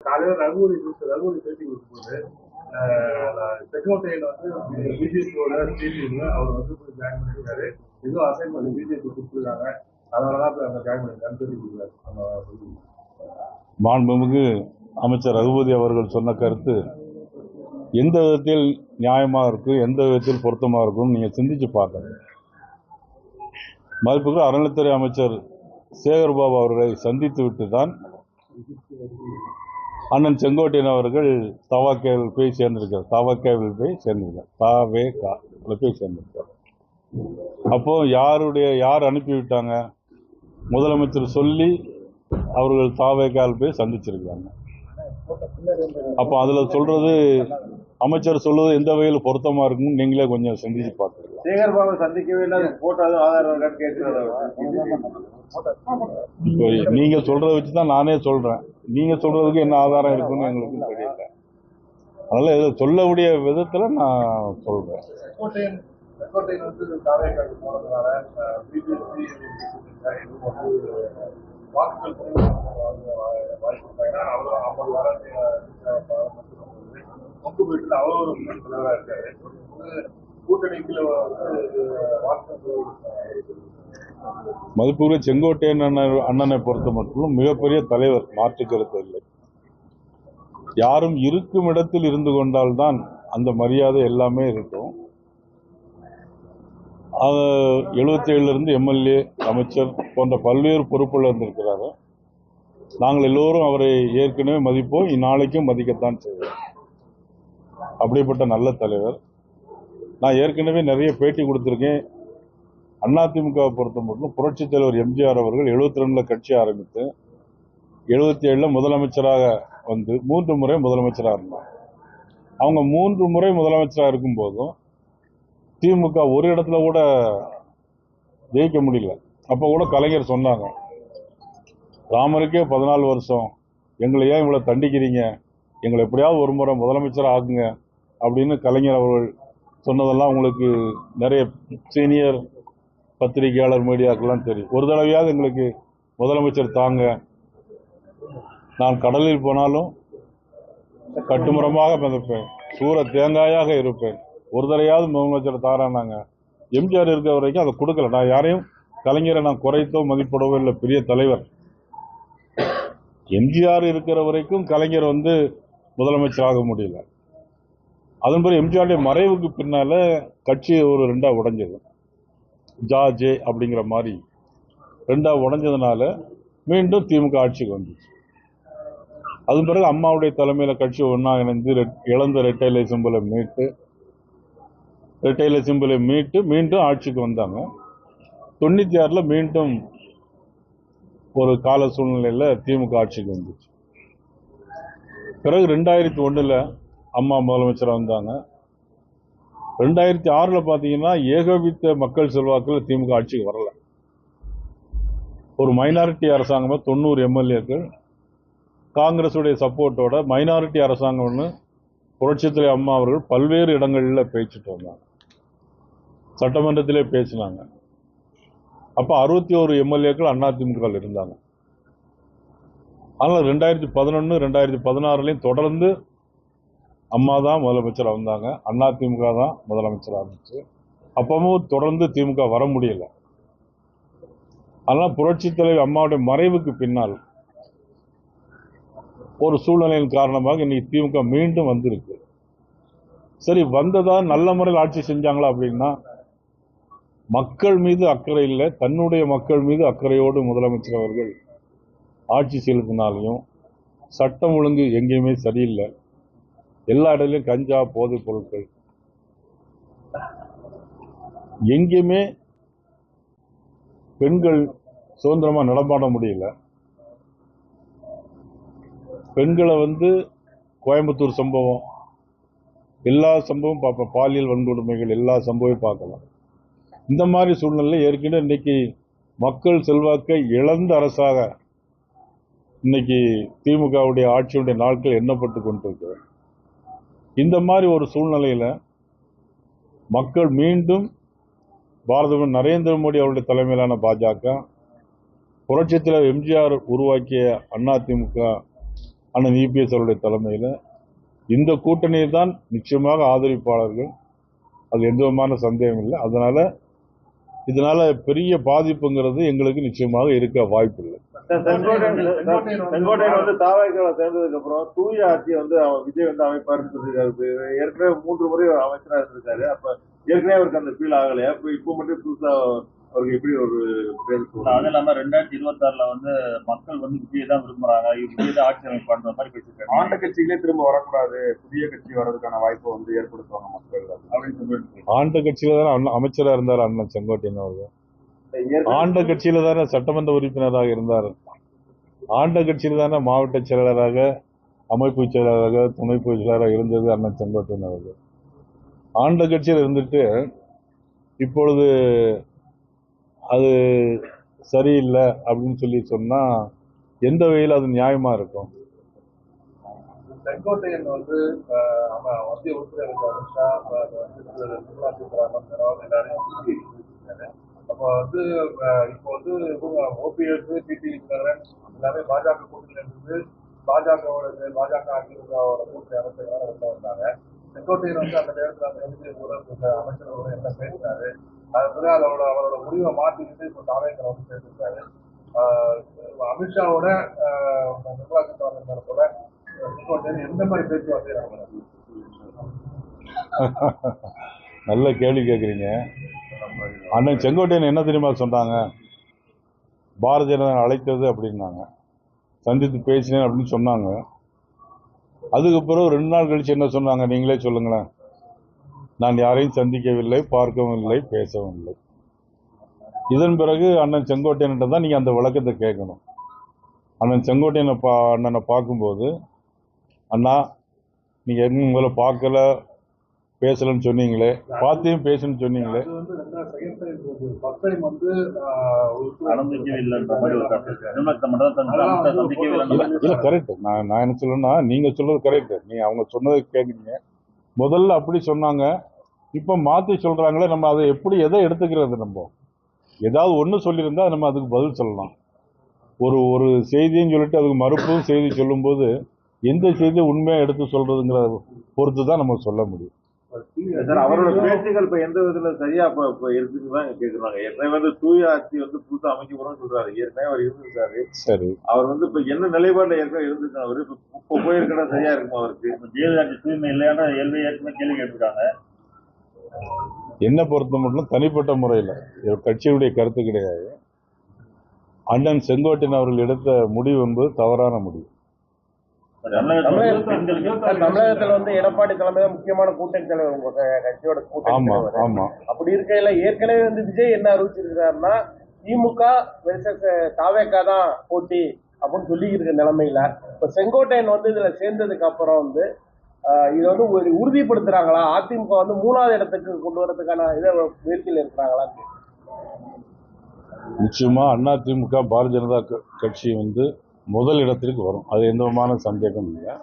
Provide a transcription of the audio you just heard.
காலையில் ரகுபதி கொடுத்து ரகுபதி பேட்டி கொடுக்கும்போது ஆஹ், செங்கோட்டையில் வந்து பிஜேபியோட டிவியில் அவர் வந்து போய் ஜாயின் பண்ணியிருக்காரு. ஏதோ அசைன்மெண்ட் பிஜேபி கொடுத்துருக்காங்க. அதனாலதான் தான் அங்கே ஜாயின் பண்ணிருக்காருன்னு பேட்டி கொடுக்குறாரு. மாண்புமிகு அமைச்சர் ரகுபதி அவர்கள் சொன்ன கருத்து எந்த விதத்தில் நியாயமாக இருக்கும் எந்த விதத்தில் பொருத்தமாக இருக்கும் நீங்கள் சிந்திச்சு பார்க்கணும். மதிப்புக்கு அறநிலைத்துறை அமைச்சர் சேகர்பாபு அவர்களை சந்தித்து விட்டு தான் அண்ணன் செங்கோட்டையன் அவர்கள் தவாக்கேவில் போய் சேர்ந்திருக்கார். தவாக்கேவில் போய் சேர்ந்திருக்கார். தாவே கா போய் சேர்ந்திருக்கார். அப்போ யாருடைய யார் அனுப்பி விட்டாங்க முதலமைச்சர் சொல்லி அவர்கள் தாவேக்கால் போய் சந்திச்சிருக்காங்க. அப்போ அதில் சொல்றது அமைச்சர் சொல்றது எந்த வகையில் பொருத்தமா இருக்கும்னு நீங்களே கொஞ்சம் சிந்திச்சு பார்த்து சேகர் பாபு சந்திக்கவே இல்லை போட்டோ ஆதார் ஆதாரம் இப்போ நீங்க சொல்றத வச்சு தான் நானே சொல்றேன். நீங்க சொல்றதுக்கு என்ன ஆதாரம் இருக்குன்னு எங்களுக்கு தெரியல. அதனால இதை சொல்லக்கூடிய விதத்துல நான் சொல்றேன். கூட்டணிக்குள்ள வந்து மதிப்புக்குரிய செங்கோட்டையன் அண்ணன் அண்ணனை பொறுத்த மட்டும் மிகப்பெரிய தலைவர் மாற்று கருத்து இல்லை. யாரும் இருக்கும் இடத்தில் இருந்து கொண்டால்தான் அந்த மரியாதை எல்லாமே இருக்கும். அது எழுபத்தி இருந்து எம்எல்ஏ அமைச்சர் போன்ற பல்வேறு பொறுப்புகள் இருந்திருக்கிறாரு நாங்கள் எல்லோரும் அவரை ஏற்கனவே மதிப்போம் இந்நாளைக்கும் மதிக்கத்தான் செய்வோம். அப்படிப்பட்ட நல்ல தலைவர். நான் ஏற்கனவே நிறைய பேட்டி கொடுத்துருக்கேன். அதிமுகவை பொறுத்த மட்டும் புரட்சித் தலைவர் எம்ஜிஆர் அவர்கள் எழுபத்தி ரெண்டில் கட்சி ஆரம்பித்து எழுபத்தி ஏழில் முதலமைச்சராக வந்து மூன்று முறை முதலமைச்சராக இருந்தாங்க அவங்க மூன்று முறை முதலமைச்சராக இருக்கும்போதும் திமுக ஒரு இடத்துல கூட ஜெயிக்க முடியல. அப்போ கூட கலைஞர் சொன்னாங்க ராமருக்கே பதினாலு வருஷம் எங்களை ஏன் இவ்வளோ தண்டிக்கிறீங்க? எங்களை எப்படியாவது ஒரு முறை முதலமைச்சராக ஆக்குங்க அப்படின்னு கலைஞர் அவர்கள் சொன்னதெல்லாம் உங்களுக்கு நிறைய சீனியர் பத்திரிகையாளர் மீடியாக்கெல்லாம் தெரியும். ஒரு தடவையாவது எங்களுக்கு முதலமைச்சர் தாங்க. நான் கடலில் போனாலும் கட்டுமரமாக மிதப்பேன். சூற தேங்காயாக இருப்பேன். ஒரு தடவையாவது முதலமைச்சர் தாரானாங்க. எம்ஜிஆர் இருக்கிற வரைக்கும் அதை கொடுக்கல. நான் யாரையும் கலைஞரை நான் குறைத்தோ மதிப்பிடவோ இல்லை. பெரிய தலைவர். எம்ஜிஆர் இருக்கிற வரைக்கும் கலைஞர் வந்து முதலமைச்சர் ஆக முடியல. அதன் எம்ஜிஆருடைய மறைவுக்கு பின்னால் கட்சி ஒரு ரெண்டாக உடஞ்சது. ஜா ஜே அப்படிங்கிற மாதிரி ரெண்டாக உடஞ்சதுனால மீண்டும் திமுக ஆட்சிக்கு வந்துச்சு. அதன் பிறகு அம்மாவுடைய தலைமையில் கட்சி ஒன்றா இணைந்து ரெட்- இழந்த ரெட்டைலை சிம்பிளை மீட்டு ரெட்டைலை சிம்பிளை மீட்டு மீண்டும் ஆட்சிக்கு வந்தாங்க. தொண்ணூற்றி ஆறில் மீண்டும் ஒரு கால சூழ்நிலையில் திமுக ஆட்சிக்கு வந்துச்சு. பிறகு ரெண்டாயிரத்தி ஒன்றில் அம்மா முதலமைச்சராக வந்தாங்க. ரெண்டாயிரத்தி ஆறில் பார்த்தீங்கன்னா ஏகோபித்த மக்கள் செல்வாக்கில் திமுக ஆட்சிக்கு வரல. ஒரு மைனாரிட்டி அரசாங்கம் தொண்ணூறு எம்எல்ஏக்கள் காங்கிரஸுடைய சப்போர்ட்டோட மைனாரிட்டி அரசாங்கம்னு புரட்சித்துறை அம்மா அவர்கள் பல்வேறு இடங்களில் பேச்சுட்டு வந்தாங்க. சட்டமன்றத்திலே பேசினாங்க. அப்போ அறுபத்தி ஒரு எம்எல்ஏக்கள் அதிமுக இருந்தாங்க. ஆனால் ரெண்டாயிரத்தி பதினொன்று ரெண்டாயிரத்தி பதினாறுலையும் தொடர்ந்து அம்மா தான் முதலமைச்சராக வந்தாங்க. அண்ணா திமுக தான் முதலமைச்சராக இருந்துச்சு. அப்பவும் தொடர்ந்து திமுக வர முடியல. ஆனால் புரட்சித் தலைவர் அம்மாவுடைய மறைவுக்கு பின்னால் ஒரு சூழ்நிலையின் காரணமாக இன்னைக்கு திமுக மீண்டும் வந்திருக்கு. சரி வந்ததா நல்ல முறையில் ஆட்சி செஞ்சாங்களா அப்படின்னா மக்கள் மீது அக்கறை இல்லை. தன்னுடைய மக்கள் மீது அக்கறையோடு முதலமைச்சர் அவர்கள் ஆட்சி செலுத்தினாலையும் சட்டம் ஒழுங்கு எங்கேயுமே சரியில்லை. எல்லா இடத்துலையும் கஞ்சா போதைப் பொருட்கள். எங்கேயுமே பெண்கள் சுதந்திரமா நடமாட முடியல. பெண்களை வந்து கோயம்புத்தூர் சம்பவம் எல்லா சம்பவம் பார்ப்போம் பாலியல் வன்கொடுமைகள் எல்லா சம்பவம் பார்க்கலாம். இந்த மாதிரி சூழ்நிலை ஏற்கனவே இன்னைக்கு மக்கள் செல்வாக்கை இழந்த அரசாக இன்னைக்கு திமுகவுடைய ஆட்சியுடைய நாட்கள் எண்ணப்பட்டு கொண்டிருக்கு இந்த மாதிரி ஒரு சூழ்நிலையில் மக்கள் மீண்டும் பாரத நரேந்திர மோடி அவருடைய தலைமையிலான பாஜக புரட்சியத்தில் எம்ஜிஆர் உருவாக்கிய அதிமுக அண்ணன் இபிஎஸ் அவருடைய தலைமையில் இந்த கூட்டணியை தான் நிச்சயமாக ஆதரிப்பாளர்கள். அது எந்த விதமான சந்தேகம் இல்லை. அதனால் இதனால் பெரிய பாதிப்புங்கிறது எங்களுக்கு நிச்சயமாக இருக்க வாய்ப்பு இல்லை செங்கோட்டையன் வந்து தாவாய்க்கால சேர்ந்ததுக்கு அப்புறம் தூய ஆட்சியை வந்து அவன் விஜய் வந்து அமைப்பாருன்னு சொல்லியிருக்காரு. ஏற்கனவே மூன்று முறை அமைச்சரா இருந்திருக்காரு. அப்ப ஏற்கனவே அவருக்கு அந்த ஃபீல் ஆகலையா? இப்ப இப்போ மட்டும் புதுசா அவருக்கு எப்படி ஒரு அது இல்லாம ரெண்டாயிரத்தி இருபத்தி ஆறுல வந்து மக்கள் வந்து விஜய் தான் விரும்புறாங்க. விஜய் தான் ஆட்சி அமைப்பு பண்ற மாதிரி பேசிருக்காங்க ஆண்ட கட்சிகளே திரும்ப வரக்கூடாது. புதிய கட்சி வர்றதுக்கான வாய்ப்பை வந்து ஏற்படுத்துவாங்க மக்கள் அப்படின்னு சொல்லிட்டு. ஆண்ட கட்சியில தானே அமைச்சரா இருந்தார் அண்ணன் செங்கோட்டையன் அவர்கள். ஆண்ட கட்சியில தானே சட்டமன்ற உறுப்பினராக இருந்தார்? ஆண்ட கட்சியில தானே மாவட்ட செயலாளராக அமைப்பு செயலாளராக துணை பொதுச் செயலாளராக இருந்தது அண்ணன் செங்கோட்டையன் அவர்கள். ஆண்ட கட்சியில் இருந்துட்டு இப்பொழுது அது சரியில்லை அப்படின்னு சொல்லி சொன்னா எந்த வகையில் அது நியாயமா இருக்கும்? செங்கோட்டையன் வந்து மத்திய அமித்ஷா நிர்மலா சீதாராமன் எல்லாரையும் அப்போ வந்து இப்போ வந்து இவங்க ஓபிஎஸ் டிடி எல்லாமே பாஜக கூட்டணியில இருந்து பாஜகவோட பாஜக அதிமுகவோட கூட்டணி அமைச்சர்களாக உள்ள வந்தாங்க செங்கோட்டையன் வந்து அந்த நேரத்தில் அந்த எதிர்ப்பு அமைச்சர்களோட என்ன பேசினாரு அது அதோட அவரோட முடிவை மாற்றிக்கிட்டு இப்போ தாவேந்திர வந்து சேர்த்திருக்காரு அமித்ஷாவோட நிர்மலா சீதாராமன் கூட செங்கோட்டையன் எந்த மாதிரி பேச்சுவார்த்தை நல்ல கேள்வி கேட்குறீங்க அண்ணன் செங்கோட்டையன் என்ன தெரியுமா சொன்னாங்க? பாரதிய ஜனதா அழைத்தது அப்படின்னாங்க. சந்தித்து பேசினேன் அப்படின்னு சொன்னாங்க. அதுக்கப்புறம் ரெண்டு நாள் கழிச்சு என்ன சொன்னாங்க? நீங்களே சொல்லுங்களேன். நான் யாரையும் சந்திக்கவில்லை பார்க்கவும் இல்லை பேசவும் இல்லை. இதன் பிறகு அண்ணன் செங்கோட்டையன்கிட்ட தான் நீங்கள் அந்த விளக்கத்தை கேட்கணும். அண்ணன் செங்கோட்டையனை பா அண்ணனை பார்க்கும்போது அண்ணா நீங்கள் எங்கே உங்களை பார்க்கல பேசலன்னு சொன்னீங்களே பார்த்தையும் பேசணும்னு சொன்னீங்களே. இல்ல கரெக்ட் நான் நான் என்ன சொல்லணும்னா நீங்க சொல்றது கரெக்ட் நீ அவங்க சொன்னதை கேக்குறீங்க. முதல்ல அப்படி சொன்னாங்க. இப்ப மாத்தி சொல்றாங்களே நம்ம அதை எப்படி எதை எடுத்துக்கிறது நம்ம? ஏதாவது ஒண்ணு சொல்லியிருந்தா நம்ம அதுக்கு பதில் சொல்லலாம். ஒரு ஒரு செய்தியும் சொல்லிட்டு அதுக்கு மறுப்பும் செய்தி சொல்லும்போது எந்த செய்தியை உண்மையா எடுத்து சொல்றதுங்கிற பொறுத்து தான் நம்ம சொல்ல முடியும். சார் அவரோட பேச்சுகள் இப்ப எந்த விதத்துல சரியா இப்ப இப்ப இருக்குன்னு தான் கேக்குறாங்க. ஏற்கனவே வந்து தூய ஆட்சி வந்து புதுசா அமைக்க போறோம்னு சொல்றாரு. ஏற்கனவே அவர் இருந்திருக்காரு. சரி. அவர் வந்து இப்ப என்ன நிலைப்பாடுல ஏற்கனவே இருந்திருக்காரு. அவரு இப்ப போயிருக்கா சரியா இருக்குமா அவருக்கு? இப்ப ஜெயலலிதா தூய்மை இல்லையான்ற ஏற்கனவே ஏற்கனவே கேள்வி கேட்டிருக்காங்க. என்ன பொறுத்த மட்டும் தனிப்பட்ட முறையில். கட்சியுடைய கருத்து கிடையாது. அண்ணன் செங்கோட்டையன் அவர்கள் எடுத்த முடிவு என்பது தவறான முடிவு. தமிழகத்துல வந்து எடப்பாடி தலைமை தான் முக்கியமான கூட்டணி தலைவர் உங்க கட்சியோட கூட்டணி ஆமா தலைவர். ஆமா. அப்படி இருக்கையில ஏற்கனவே வந்து விஜய் என்ன அறிவிச்சிருக்காருன்னா திமுக வெர்சஸ் தாவேக்கா தான் போட்டி அப்படின்னு சொல்லிக்கிட்டு இருக்க நிலைமையில இப்ப செங்கோட்டையன் வந்து இதுல சேர்ந்ததுக்கு அப்புறம் வந்து இது வந்து ஒரு உறுதிப்படுத்துறாங்களா? அதிமுக வந்து மூணாவது இடத்துக்கு கொண்டு வரதுக்கான இதை முயற்சியில் இருக்கிறாங்களா? நிச்சயமா அதிமுக பாரதிய ஜனதா கட்சி வந்து முதல் இடத்திற்கு வரும். அது எந்த விதமான சந்தேகமும் இல்லை